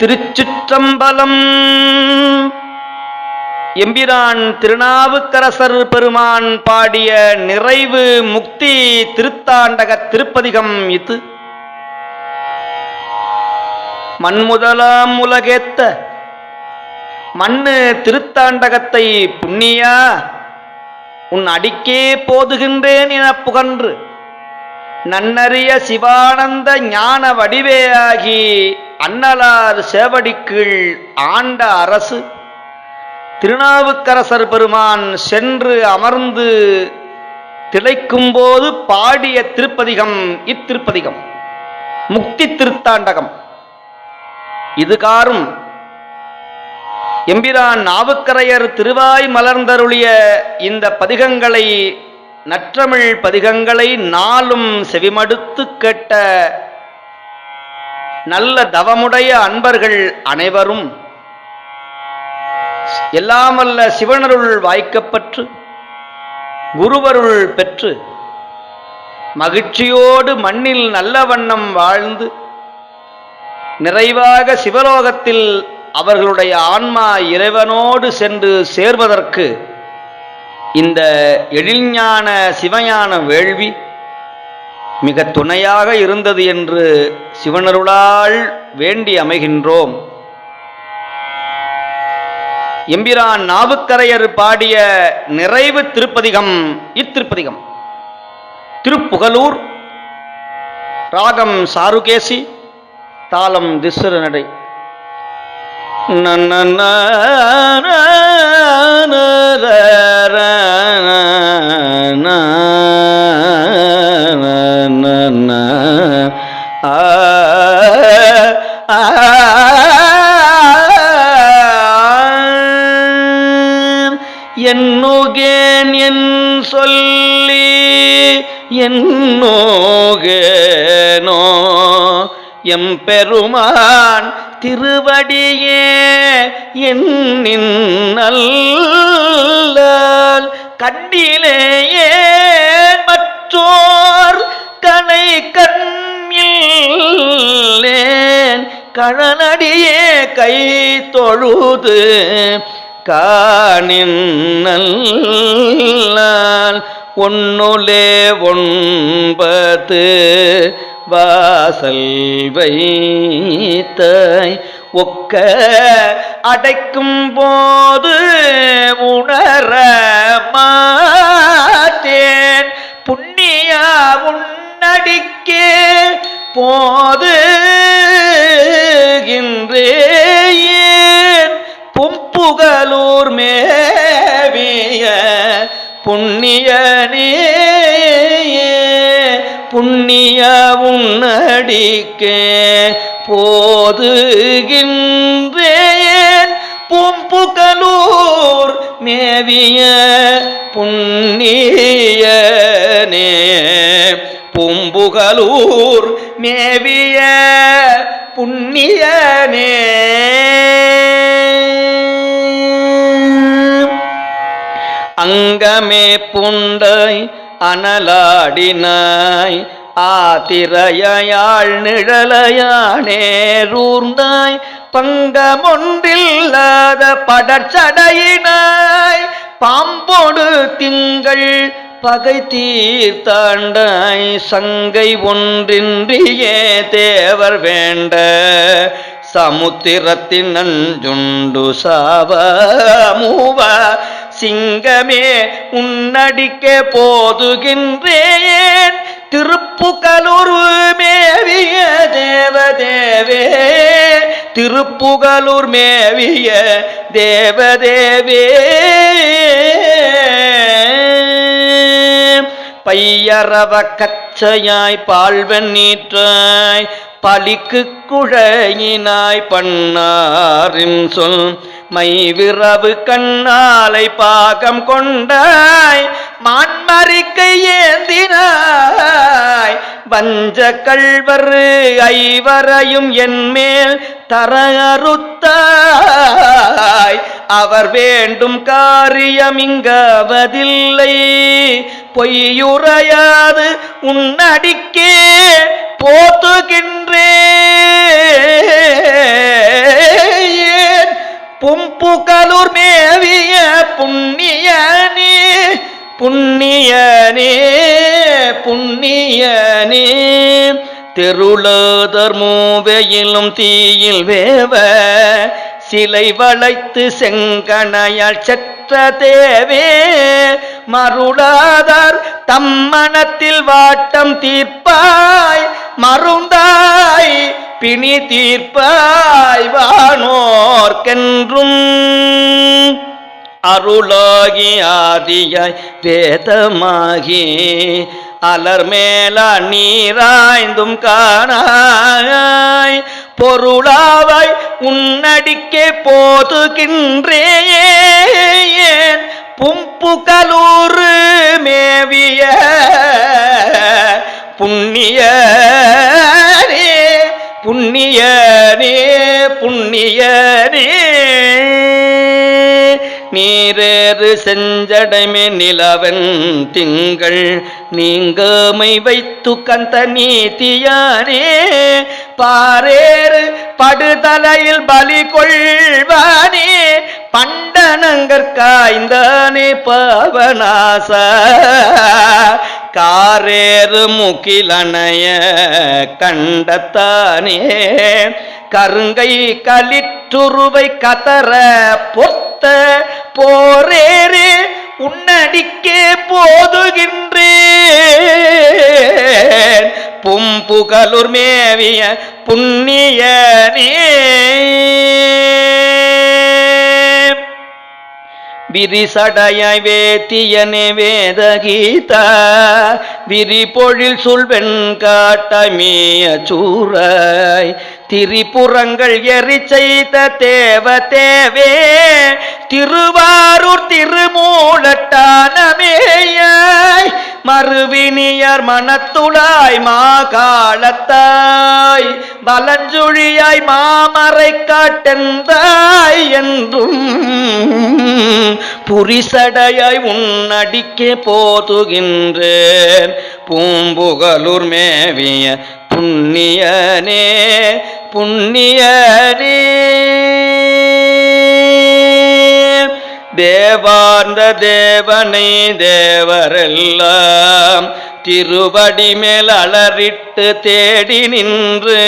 திருச்சிற்றம்பலம். எம்பிரான் திருநாவுக்கரசர் பெருமான் பாடிய நிறைவு முக்தி திருத்தாண்டக திருப்பதிகம் இது. மண்முதலாம் உலகேத்த மண்ணு திருத்தாண்டகத்தை புண்ணியா? உன் அடிக்கே போதுகின்றேன் என புகன்று. நன்னறிய சிவானந்த ஞான வடிவேயாகி அன்னலார் சேவடிக்கீழ் ஆண்ட அரசு திருநாவுக்கரசர் பெருமான் சென்று அமர்ந்து திளைக்கும்போது பாடிய திருப்பதிகம் இத்திருப்பதிகம் முக்தி திருத்தாண்டகம். இதுகாரும் எம்பிரான் நாவுக்கரையர் திருவாய் மலர்ந்தருளிய இந்த பதிகங்களை நற்றமிழ் பதிகங்களை நாளும் செவிமடுத்து கேட்ட நல்ல தவமுடைய அன்பர்கள் அனைவரும் எல்லாமல்ல சிவனருள் வாய்க்கப்பற்று குருவருள் பெற்று மகிழ்ச்சியோடு மண்ணில் நல்ல வண்ணம் வாழ்ந்து நிறைவாக சிவலோகத்தில் அவர்களுடைய ஆன்மா இறைவனோடு சென்று சேர்வதற்கு இந்த எழில்ஞான சிவஞான வேள்வி மிக துணையாக இருந்தது என்று சிவனருளால் வேண்டி அமைகின்றோம். எம்பிரான் நாவுக்கரையர் பாடிய நிறைவு திருப்பதிகம் இத்திருப்பதிகம். திருப்புகலூர் ராகம் சாருகேசி தாளம் திசுர நடை Ah, ah, ah. என்னுகேன் என் சொல்லி என்னோகேனோ எம்பெருமான் திருவடியே என்னின்னல்லால் கண்ணிலேயே கண்ணில்லேன் கை தொழுது காணின் ஒன்னுலே ஒன்பது வாசல் வைத்தாய் ஒக்க அடைக்கும் போது உணர மாட்டேன். புண்ணியா உன்னடிக்கே போது பும்புகலூர் மேவிய புண்ணியனே புண்ணிய உன்னடிக்கே போதுகின்றேன். பூம்புகலூர் மேவிய புண்ணியனே பூம்புகலூர் மேவிய புண்ணிய அங்கமே புண்டை அனலாடினாய். ஆதிரையாள் நிழலையானேரூர்ந்தாய் பங்கமொன்றில்லாத படச்சடையினாய் பாம்போடு திங்கள் பகை தீர்த்தாண்டாய். சங்கை ஒன்றின்றியே தேவர் வேண்ட சமுத்திரத்தின் நஞ்சுண்டு சாவ மூவ சிங்கமே உன்னடிக்க போதுகின்றேன். திருப்புகலுரு மேவிய தேவதேவே திருப்புகலூர் மேவிய தேவதேவே. பையரவ கச்சையாய் பால்வன் நீற்றாய் பலிக்கு குழையினாய் பண்ணாரின் சொல் மைவிரவு கண்ணாலை பாகம் கொண்டாய் மான்மறிக்கை ஏந்தினாய். வஞ்ச கல்வரு ஐவரையும் என்மேல் தர அறுத்தாய் அவர் வேண்டும் காரியம் இங்கவதில்லை. பொய்யுரையாது உன்னடிக்கே போத்துகின்றே. பும்புகலுர் மேவிய புண்ணியனே புண்ணியனே புண்ணியனே. தெருளதர் மூவையிலும் தீயில் வேவ சிலை வளைத்து செங்கணையால் செற்ற தேவே. மருளாதார் தம்மனத்தில் வாட்டம் தீர்ப்பாய் மருந்தார் பிணி தீர்ப்பாய்வானோர்கென்றும் அருளாகி ஆதியாய் வேதமாகி அலர்மேல நீராய்ந்தும் காணாய். பொருளாவாய் உன்னடிக்கே போதுகின்றேன். பும்புகலூரு மேவிய புண்ணிய புண்ணியனே புண்ணியனே நீரேறு செஞ்சடைமே நிலவன் திங்கள் நீங்கமை வைத்து கந்த நீதியானே. பாரேறு படுதலையில் பலி கொள்வானே. பண்டனங்கற்காய்ந்தானே காய்ந்தானே காரேறு முகிலனைய கண்டத்தானே. கருங்கை கலிற்றுருவை கதற பொத்த போரேரே உன்னடிக்கே போதுகின்றேன். பும்புகலூர் மேவிய புண்ணிய நீ. விரிசடையாய் வேத்தியனே வேதகீதா விரி பொழில் சுல்வெண் காட்டமேய சூராய் திரிபுறங்கள் எரி செய்த தேவ தேவே திருவாரூர் திருமூலட்டானமேயாய். மறுவினியர் மனத்துளாய் மாகாளத்தாய் பலஞ்சுழியாய் மாமரை காட்டெந்தாய் என்றும் புரிசடையாய் உன்னடிக்கே போதுகின்றேன். பூம்புகலூர் மேவிய புண்ணியனே புண்ணியனே. தேவார்ந்த தேவனை தேவரெல்லாம் திருவடி மேல் அலறிட்டு தேடி நின்று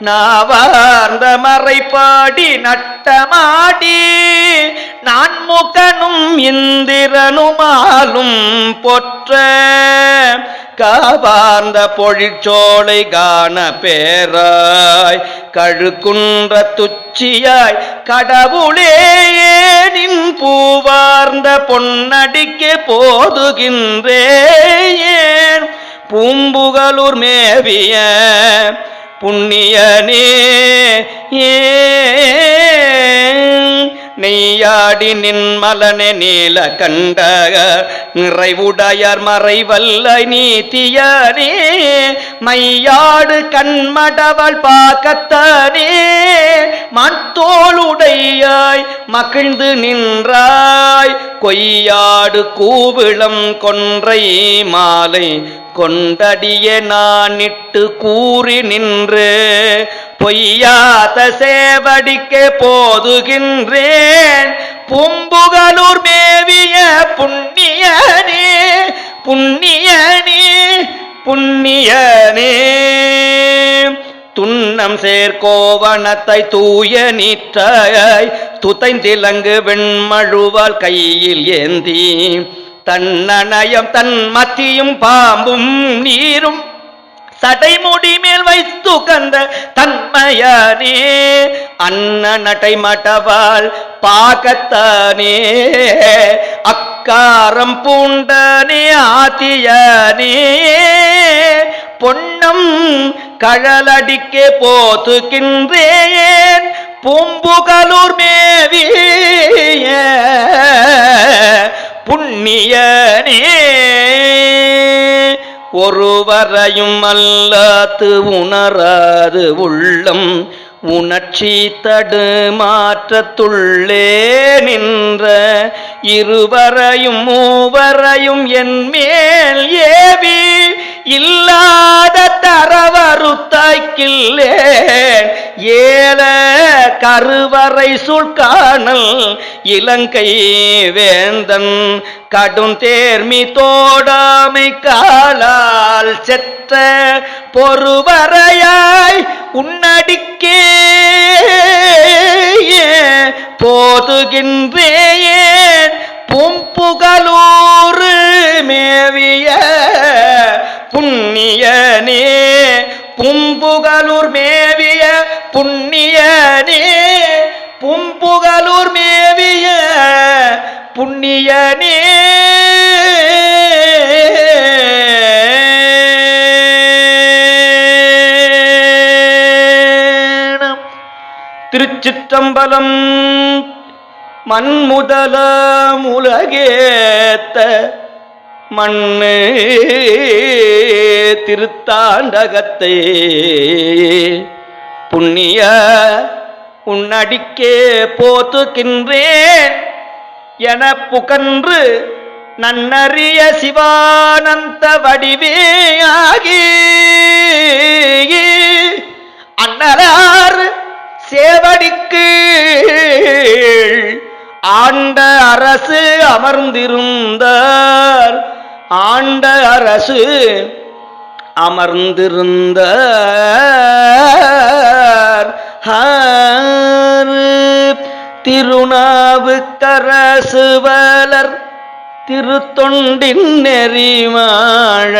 நாவார்ந்த மறைப்பாடி நட்டமாடி நான் முகனும் இந்திரனுமாலும் பொற்ற காவார்ந்த பொழிச்சோலை காண பேராய் கழுக்குன்ற துச்சியாய் கடவுளே நின் பூவார்ந்த பொன்னடிக்கு போதுகின்றேன். பூம்புகளூர் மேவிய புண்ணியனே ஏ நின் மலனே நீல கண்ட நிறைவுடையார் மறைவல்ல நீத்தியனே மையாடு கண்மடவள் பாக்கத்தனே மத்தோளுடையாய் மகிழ்ந்து நின்றாய் கொய்யாடு கூவிளம் கொன்றை மாலை கொண்டடிய நான் இட்டு கூறி நின்று பொய்யாத சேவடிக்க போதுகின்றேன். பூம்புகலூர் மேவிய புண்ணியனே புண்ணியனே புண்ணியனே. துன்னம் சேர்கோவனத்தை தூய நீற்றாய் துதைந்திலங்கு வெண்மழுவால் கையில் ஏந்தி தன்னணயம் தன் மத்தியும் பாம்பும் நீரும் சடைமுடி மேல் வைத்து கந்த தன்மையானே. அன்ன நடை மடவாள் பாகத்தானே. அக்காரம் பூண்டனே ஆத்தியானே. பொன்னம் கழலடிக்கே போத்துகின்றேன் பூம்புகலூர் மேவிய புண்ணியனே. ஒருவரையும் அல்லாத்து உணராது உள்ளம். உணர்ச்சி தடுமாற்றத்துள்ளே நின்ற இருவரையும் மூவரையும் என் மேல் ஏவி இல்லாத தரவருத்தாய்க்கில்லேன் ஏல கருவறை சுல்கானல் இலங்கை வேந்தன் கடும் தேர்மி தோடாமை காலால் செத்த பொறுவரையாய் உன்னடிக்கே. போதுகின்றேன் பும்புகலூர் மேவிய புண்ணியனே பும்புகலூர் மேவிய புண்ணியனே பும்புகலூர் மேவிய புண்ணியனே திருச்சிற்றம்பலம் மண்முதல உலகேத்த மண்ணு திருத்தாண்டகத்தை. புண்ணிய உன்னடிக்கே போத்துக்கின்றேன் என புகன்று நன்னறிய சிவானந்த வடிவேயாகி. அன்னலார் சேவடிக்கு ஆண்ட அரசு அமர்ந்திருந்தார். ஆண்ட அரசு அமர்ந்திருந்த திருநாவுக்கரசு வலர் திருத்தொண்டின் நெறிமாழ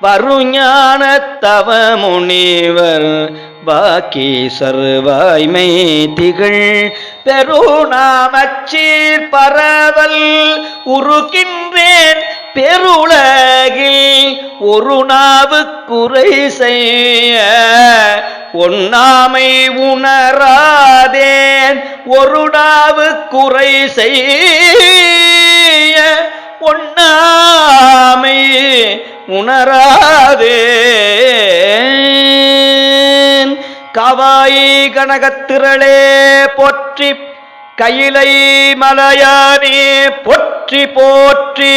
வருஞான தவ முனிவர் பாக்கி சர்வாய்மை திகழ். பெருநாமச்சீர் பரவல் உருகின்றேன். பெருலகில் ஒரு நாவு குறை செய்ய ஒண்ணாமை உணராதேன். ஒரு நாவு குறை செய்ய ஒன்னாமை உணராதேன். கவாயி கனகத்திரளே போற்றி கையிலை மலையானே போற்றி போற்றி.